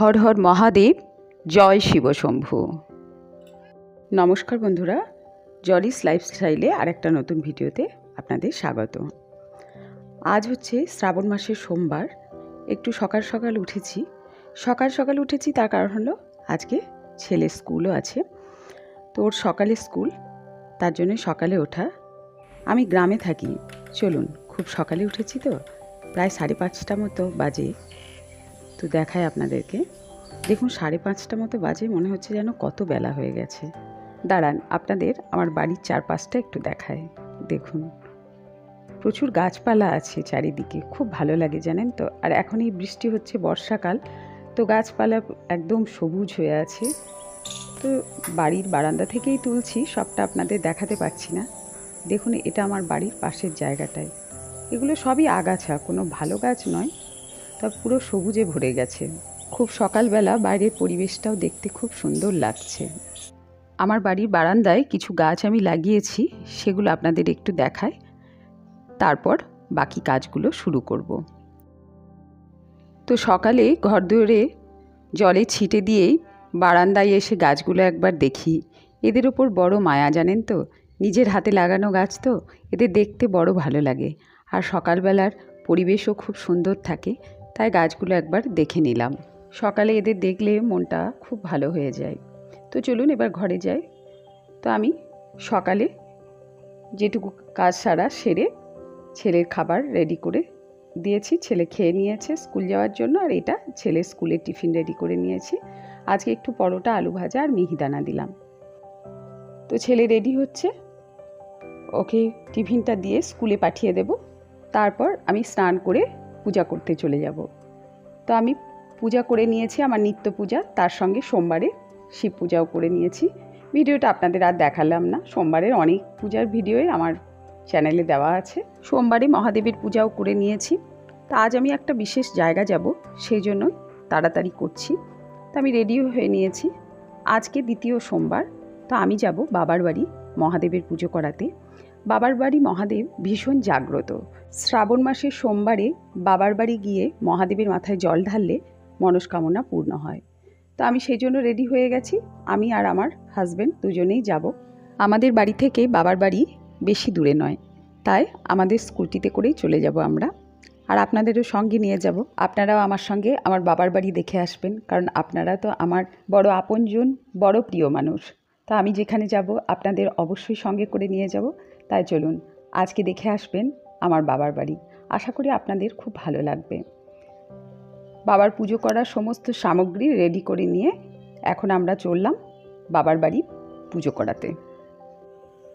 হর হর মহাদেব, জয় শিবশম্ভু নমস্কার বন্ধুরা, জলিস লাইফস্টাইলে আরেকটা নতুন ভিডিওতে আপনাদের স্বাগত। আজ হচ্ছে শ্রাবণ মাসের সোমবার, একটু সকাল সকাল উঠেছি। সকাল সকাল উঠেছি, তার কারণ হলো আজকে ছেলে স্কুলও আছে। তো ওর সকালে স্কুল, তার জন্য সকালে ওঠা। আমি গ্রামে থাকি, চলুন, খুব সকালে উঠেছি তো, প্রায় সাড়ে পাঁচটা মতো বাজে। তো দেখায় আপনাদেরকে। দেখুন, সাড়ে পাঁচটা মতো বাজে, মনে হচ্ছে যেন কত বেলা হয়ে গেছে। দাঁড়ান, আপনাদের আমার বাড়ির চারপাশটা একটু দেখায় দেখুন, প্রচুর গাছপালা আছে চারিদিকে, খুব ভালো লাগে জানেন তো। আর এখন এই বৃষ্টি হচ্ছে বর্ষাকাল, তো গাছপালা একদম সবুজ হয়ে আছে। তো বাড়ির বারান্দা থেকেই তুলছি, সবটা আপনাদের দেখাতে পারছি না। দেখুন, এটা আমার বাড়ির পাশের জায়গাটায়। এগুলো সবই আগাছা, কোনো ভালো গাছ নয়। তা পুরো সবুজে ভরে গেছে। খুব সকালবেলা বাইরের পরিবেশটাও দেখতে খুব সুন্দর লাগছে। আমার বাড়ির বারান্দায় কিছু গাছ আমি লাগিয়েছি, সেগুলো আপনাদের একটু দেখায় তারপর বাকি কাজগুলো শুরু করব। তো সকালে ঘর দৌড়ে জলে ছিটে দিয়েই বারান্দায় এসে গাছগুলো একবার দেখি। এদের ওপর বড় মায়া, জানেন তো? নিজের হাতে লাগানো গাছ তো, এদের দেখতে বড় ভালো লাগে। আর সকালবেলার পরিবেশও খুব সুন্দর থাকে। তাই গাছগুলো একবার দেখে নিলাম। সকালে এদের দেখলে মনটা খুব ভালো হয়ে যায়। তো চলুন এবার ঘরে যাই। তো আমি সকালে যেটুকু কাজ সারা সেরে ছেলের খাবার রেডি করে দিয়েছি। ছেলে খেয়ে নিয়েছে স্কুল যাওয়ার জন্য আর এটা ছেলে স্কুলের টিফিন রেডি করে নিয়েছি। আজকে একটু পরোটা, আলু ভাজা আর মিহিদানা দিলাম। তো ছেলে রেডি হচ্ছে। ওকে টিফিনটা দিয়ে স্কুলে পাঠিয়ে দেব। তারপর আমি স্নান করে পূজা করতে চলে যাব। তো আমি পূজা করে নিয়েছি, আমার নিত্য পূজা, তার সঙ্গে সোমবারে শিব পূজাও করে নিয়েছি। ভিডিওটা আপনাদের আর দেখালাম না, সোমবারের অনেক পূজার ভিডিওই আমার চ্যানেলে দেওয়া আছে। সোমবারে মহাদেবের পূজাও করে নিয়েছি। তা আজ আমি একটা বিশেষ জায়গা যাব, সেই জন্যই তাড়াতাড়ি করছি। তা আমি রেডিও হয়ে নিয়েছি। আজকে দ্বিতীয় সোমবার, তো আমি যাব বাবার বাড়ি মহাদেবের পুজো করাতে। বাবার বাড়ি মহাদেব ভীষণ জাগ্রত। শ্রাবণ মাসের সোমবারে বাবার বাড়ি গিয়ে মহাদেবের মাথায় জল ঢাললে মনস্কামনা পূর্ণ হয়। তো আমি সেই জন্য রেডি হয়ে গেছি। আমি আর আমার হাজব্যান্ড দুজনেই যাব। আমাদের বাড়ি থেকে বাবার বাড়ি বেশি দূরে নয়। তাই আমাদের স্কুটিতে করেই চলে যাব আমরা। আর আপনাদেরও সঙ্গে নিয়ে যাব। আপনারাও আমার সঙ্গে আমার বাবার বাড়ি দেখে আসবেন। কারণ আপনারা তো আমার বড় আপনজন, বড় প্রিয় মানুষ। তা আমি যেখানে যাব, আপনাদের অবশ্যই সঙ্গে করে নিয়ে যাব। তাই চলুন আজকে দেখে আসবেন আমার বাবার বাড়ি। আশা করি আপনাদের খুব ভালো লাগবে। বাবার পুজো করার সমস্ত সামগ্রী রেডি করে নিয়ে এখন আমরা চললাম বাবার বাড়ি পুজো করাতে।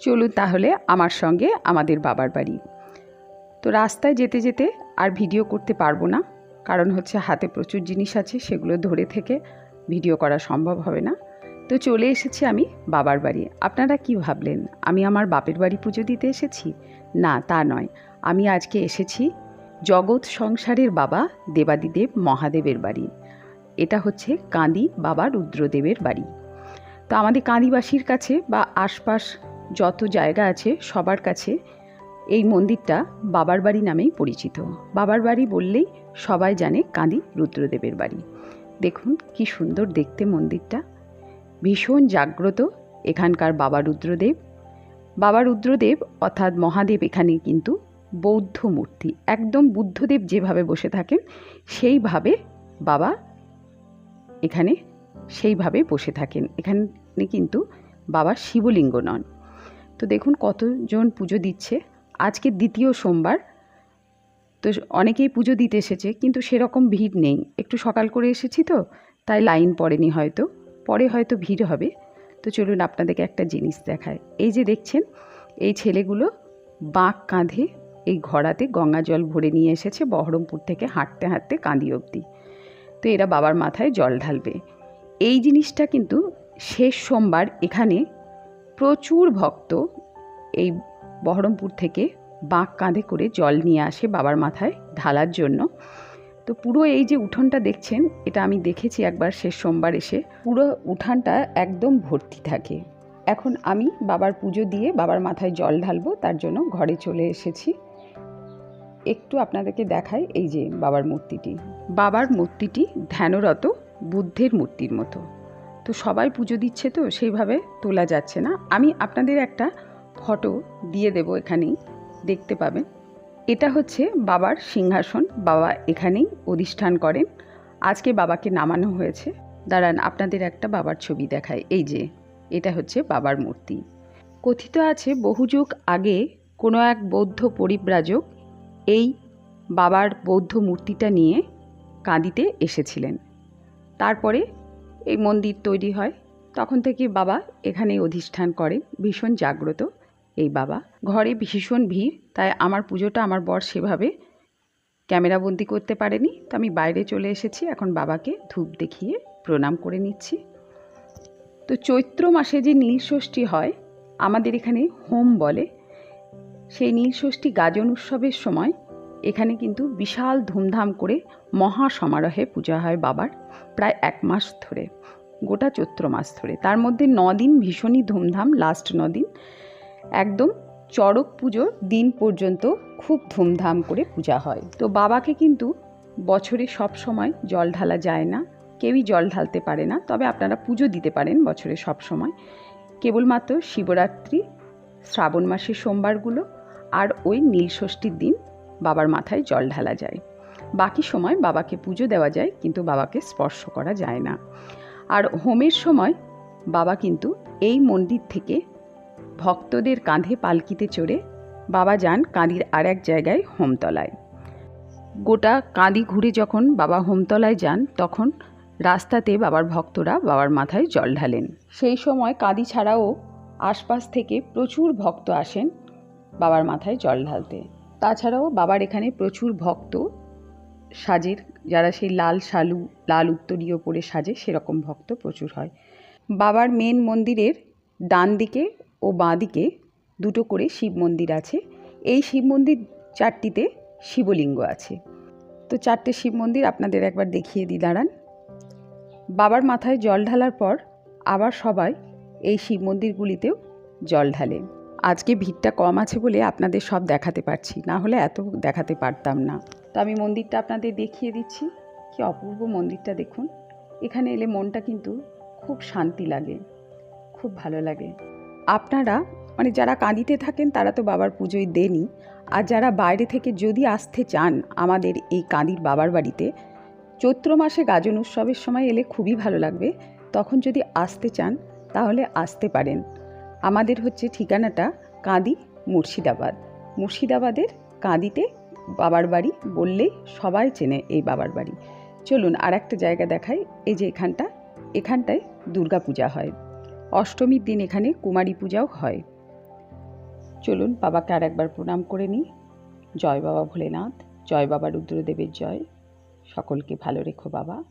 চলুন তাহলে আমার সঙ্গে আমাদের বাবার বাড়ি। তো রাস্তায় যেতে যেতে আর ভিডিও করতে পারব না, কারণ হচ্ছে হাতে প্রচুর জিনিস আছে, সেগুলো ধরে থেকে ভিডিও করা সম্ভব হবে না। তো চলে এসেছি আমি বাবার বাড়ি। আপনারা কি ভাবলেন? আমি আমার বাপের বাড়ি পুজো দিতে এসেছি? না, তা নয়। আমি আজকে এসেছি জগৎ সংসারের বাবা দেবাদিদেব মহাদেবের বাড়ি। এটা হচ্ছে কাঁদি বাবা রুদ্রদেবের বাড়ি। তো আমাদের কাঁদিবাসীর কাছে বা আশপাশ যত জায়গা আছে সবার কাছে এই মন্দিরটা বাবার বাড়ি নামেই পরিচিত। বাবার বাড়ি বললেই সবাই জানে কাঁদি রুদ্রদেবের বাড়ি। দেখুন কি সুন্দর দেখতে মন্দিরটা। ভীষণ জাগ্রত এখানকার বাবা রুদ্রদেব। বাবা রুদ্রদেব অর্থাৎ মহাদেব এখানে কিন্তু বৌদ্ধ মূর্তি, একদম বুদ্ধদেব যেভাবে বসে থাকেন, সেইভাবে বাবা এখানে সেইভাবে বসে থাকেন। এখানে কিন্তু বাবা শিবলিঙ্গ নন। তো দেখুন কতজন পুজো দিচ্ছে। আজকে দ্বিতীয় সোমবার। তো অনেকেই পুজো দিতে এসেছে, কিন্তু সেরকম ভিড় নেই। একটু সকাল করে এসেছি তো, তাই লাইন পড়েনি হয়তো। পরে হয়তো ভিড় হবে। তো চলুন আপনাদেরকে একটা জিনিস দেখায় এই যে দেখছেন, এই ছেলেগুলো বাঁক কাঁধে এই ঘোড়াতে গঙ্গা জল ভরে নিয়ে এসেছে বহরমপুর থেকে হাঁটতে হাঁটতে কাঁদি অবধি। তো এরা বাবার মাথায় জল ঢালবে। এই জিনিসটা কিন্তু শেষ সোমবার এখানে প্রচুর ভক্ত এই বহরমপুর থেকে বাঁক কাঁধে করে জল নিয়ে আসে বাবার মাথায় ঢালার জন্য। তো পুরো এই যে উঠোনটা দেখছেন, এটা আমি দেখেছি একবার শেষ সোমবার এসে, পুরো উঠানটা একদম ভর্তি থাকে। এখন আমি বাবার পুজো দিয়ে বাবার মাথায় জল ঢালবো, তার জন্য ঘরে চলে এসেছি। একটু আপনাদেরকে দেখাই এই যে বাবার মূর্তিটি। বাবার মূর্তিটি ধ্যানরত বুদ্ধের মূর্তির মতো। তো সবাই পুজো দিচ্ছে তো, সেইভাবে তোলা যাচ্ছে না। আমি আপনাদের একটা ফটো দিয়ে দেব এখানেই, দেখতে পাবেন। এটা হচ্ছে বাবার সিংহাসন। বাবা এখানেই অধিষ্ঠান করেন। আজকে বাবাকে নামানো হয়েছে। দাঁড়ান, আপনাদের একটা বাবার ছবি দেখায় এই যে, এটা হচ্ছে বাবার মূর্তি। কথিত আছে বহু যুগ আগে কোনো এক বৌদ্ধ পরিব্রাজক এই বাবার বৌদ্ধ মূর্তিটা নিয়ে কাঁদিতে এসেছিলেন। তারপরে এই মন্দির তৈরি হয়। তখন থেকে বাবা এখানেই অধিষ্ঠান করেন। ভীষণ জাগ্রত। এই বাবা। ঘরে ভীষণ ভিড়, তাই আমার পুজোটা আমার বর সেভাবে ক্যামেরাবন্দি করতে পারেনি। তো আমি বাইরে চলে এসেছি, এখন বাবাকে ধূপ দেখিয়ে প্রণাম করে নিচ্ছি। তো চৈত্র মাসে যে নীলষষ্ঠী হয়, আমাদের এখানে হোম বলে। সেই নীলষষ্ঠী গাজন উৎসবের সময় এখানে কিন্তু বিশাল ধুমধাম করে মহা সমারোহে পূজা হয় বাবার প্রায় এক মাস ধরে, গোটা চৈত্র মাস ধরে। তার মধ্যে দিন ভীষণই ধুমধাম লাস্ট দিন একদম চড়ক পুজোর দিন পর্যন্ত খুব ধুমধাম করে পূজা হয়। তো বাবাকে কিন্তু বছরে সব সময় জল ঢালা যায় না, কেউই জল ঢালতে পারে না, তবে আপনারা পুজো দিতে পারেন বছরে সব সময়। কেবলমাত্র শিবরাত্রি, শ্রাবণ মাসের সোমবারগুলো আর ওই নীলষষ্ঠীর দিন বাবার মাথায় জল ঢালা যায়। বাকি সময় বাবাকে পুজো দেওয়া যায়, কিন্তু বাবাকে স্পর্শ করা যায় না। আর হোমের সময় বাবা কিন্তু এই মন্দির থেকে ভক্তদের কাঁধে পালকিতে চড়ে বাবা যান কাঁদির আর এক জায়গায় হোমতলায়। গোটা কাঁদি ঘুরে যখন বাবা হোমতলায় যান, তখন রাস্তাতে বাবার ভক্তরা বাবার মাথায় জল ঢালেন। সেই সময় কাঁদি ছাড়াও আশপাশ থেকে প্রচুর ভক্ত আসেন বাবার মাথায় জল ঢালতে। তাছাড়াও বাবার এখানে প্রচুর ভক্ত সাজের, যারা সেই লাল শালু, লাল উত্তরীয় পরে সাজে, সেরকম ভক্ত প্রচুর হয়। বাবার মেন মন্দিরের ডান দিকে ও বাঁ দিকে দুটো করে শিব মন্দির আছে। এই শিব মন্দির চারটিতে শিবলিঙ্গ আছে। তো চারটে শিব মন্দির আপনাদের একবার দেখিয়ে দিই, দাঁড়ান। বাবার মাথায় জল ঢালার পর আবার সবাই এই শিব মন্দিরগুলিতেও জল ঢালে। আজকে ভিড়টা কম আছে বলে আপনাদের সব দেখাতে পারছি, না হলে এত দেখাতে পারতাম না। তো আমি মন্দিরটা আপনাদের দেখিয়ে দিচ্ছি, কি অপূর্ব মন্দিরটা দেখুন। এখানে এলে মনটা কিন্তু খুব শান্তি লাগে, খুব ভালো লাগে। আপনারা মানে যারা কাঁদিতে থাকেন তারা তো বাবার পুজোয় দেনই। আর যারা বাইরে থেকে যদি আসতে চান আমাদের এই কাঁদির বাবার বাড়িতে, চৈত্র মাসে গাজন উৎসবের সময় এলে খুবই ভালো লাগবে। তখন যদি আসতে চান তাহলে আসতে পারেন। আমাদের হচ্ছে ঠিকানাটা কাঁদি মুর্শিদাবাদ। মুর্শিদাবাদের কাঁদিতে বাবার বাড়ি বললেই সবাই চেনে এই বাবার বাড়ি। চলুন আর একটা জায়গা দেখাই। এই যে এখানটা, এখানটায় দুর্গা পূজা হয়। অষ্টমীর দিন এখানে কুমারী পূজাও হয়। চলুন বাবাকে আর একবার প্রণাম করে নিই। জয় বাবা ভোলেনাথ, জয় বাবা রুদ্রদেবের জয়। সকলকে ভালো রেখো বাবা।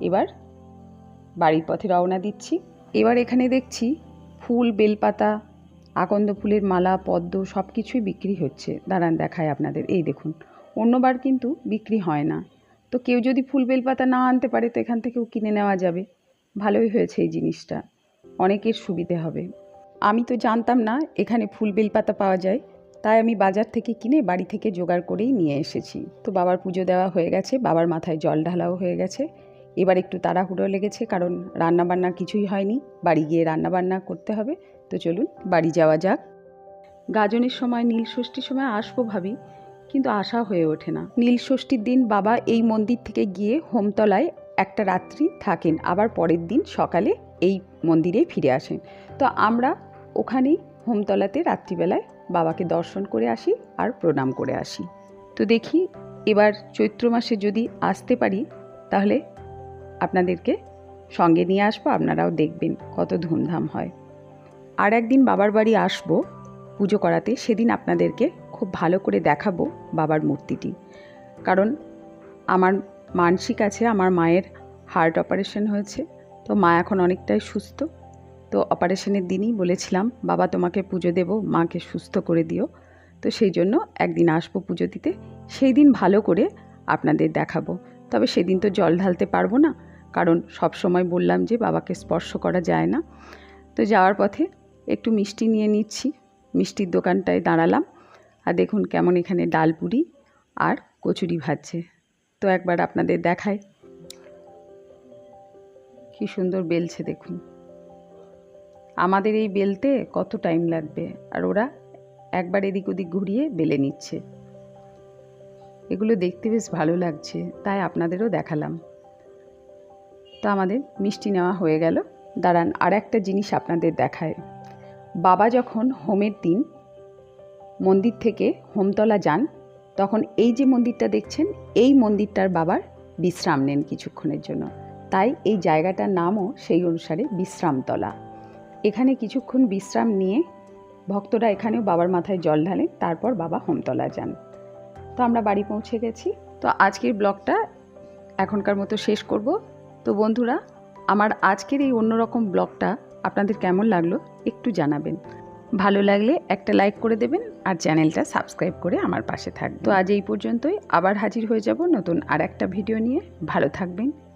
এবার বাড়ির পথে রওনা দিচ্ছি। এবার এখানে দেখছি ফুল, বেলপাতা, আকন্দ ফুলের মালা, পদ্ম সব কিছুই বিক্রি হচ্ছে। দাঁড়ান দেখায় আপনাদের। এই দেখুন, অন্যবার কিন্তু বিক্রি হয় না। তো কেউ যদি ফুল, বেলপাতা না আনতে পারে, তো এখান থেকেও কিনে নেওয়া যাবে। ভালোই হয়েছে এই জিনিসটা। অনেকের সুবিধে হবে। আমি তো জানতাম না এখানে ফুল বেলপাতা পাওয়া যায়। তাই আমি বাজার থেকে কিনে বাড়ি থেকে জোগাড় করেই নিয়ে এসেছি। তো বাবার পুজো দেওয়া হয়ে গেছে, বাবার মাথায় জল ঢালাও হয়ে গেছে। এবার একটু তাড়াহুড়ো লেগেছে কারণ রান্নাবান্না কিছুই হয়নি। বাড়ি গিয়ে রান্নাবান্না করতে হবে। তো চলুন, বাড়ি যাওয়া যাক। গাজনের সময়, নীল ষষ্ঠীর সময় আসব ভাবি, কিন্তু আশা হয়ে ওঠে না। নীল ষষ্ঠীর দিন বাবা এই মন্দির থেকে গিয়ে হোমতলায় একটা রাত্রি থাকেন। আবার পরের দিন সকালে এই মন্দিরেই ফিরে আসেন। তো আমরা ওখানেই হোমতলাতে রাত্রিবেলায় বাবাকে দর্শন করে আসি আর প্রণাম করে আসি। তো দেখি এবার চৈত্র মাসে যদি আসতে পারি, তাহলে আপনাদেরকে সঙ্গে নিয়ে আসব, আপনারাও দেখবেন কত ধুমধাম হয়। আর একদিন বাবার বাড়ি আসব, পুজো করাতে, সেদিন আপনাদেরকে খুব ভালো করে দেখাবো বাবার মূর্তিটি। কারণ আমার মানসিক আছে, আমার মায়ের হার্ট অপারেশন হয়েছে তো মা এখন অনেকটাই সুস্থ। তো অপারেশনের দিনই বলেছিলাম, বাবা, তোমাকে পুজো দেব, মাকে সুস্থ করে দিও। তো সেই জন্য একদিন আসব পুজো দিতে। সেই দিন ভালো করে আপনাদের দেখাবো। তবে সেদিন তো জল ঢালতে পারব না, কারণ সব সময় বললাম যে বাবাকে স্পর্শ করা যায় না। তো যাওয়ার পথে একটু মিষ্টি নিয়ে নিচ্ছি। মিষ্টির দোকানটায় দাঁড়ালাম। আর দেখুন কেমন এখানে ডালপুরি আর কচুরি ভাজছে। তো একবার আপনাদের দেখায়। কি সুন্দর বেলছে দেখুন। আমাদের এই বেলতে কত টাইম লাগবে? আর ওরা একবার এদিক ওদিক ঘুরিয়ে বেলে নিচ্ছে। এগুলো দেখতে বেশ ভালো লাগছে, তাই আপনাদেরও দেখালাম। তো আমাদের মিষ্টি নেওয়া হয়ে গেল। দাঁড়ান আর একটা জিনিস আপনাদের দেখায়। বাবা যখন হোমের দিন মন্দির থেকে হোমতলা যান, তখন এই যে মন্দিরটা দেখছেন, এই মন্দিরটার বাবার বিশ্রাম নেন কিছুক্ষণের জন্য। তাই এই জায়গাটার নামও সেই অনুসারে বিশ্রামতলা। এখানে কিছুক্ষণ বিশ্রাম নিয়ে ভক্তরা এখানেও বাবার মাথায় জল ঢালেন, তারপর বাবা হোমতলা যান। তো আমরা বাড়ি পৌঁছে গেছি। তো আজকের ব্লগটা এখনকার মতো শেষ করব। তো বন্ধুরা, আমার আজকের এই অন্যরকম ব্লগটা আপনাদের কেমন লাগল একটু জানাবেন। ভালো লাগলে একটা লাইক করে দেবেন আর চ্যানেলটা সাবস্ক্রাইব করে আমার পাশে থাকবেন। তো আজ এই পর্যন্তই। আবার হাজির হয়ে যাব নতুন আর একটা ভিডিও নিয়ে। ভালো থাকবেন।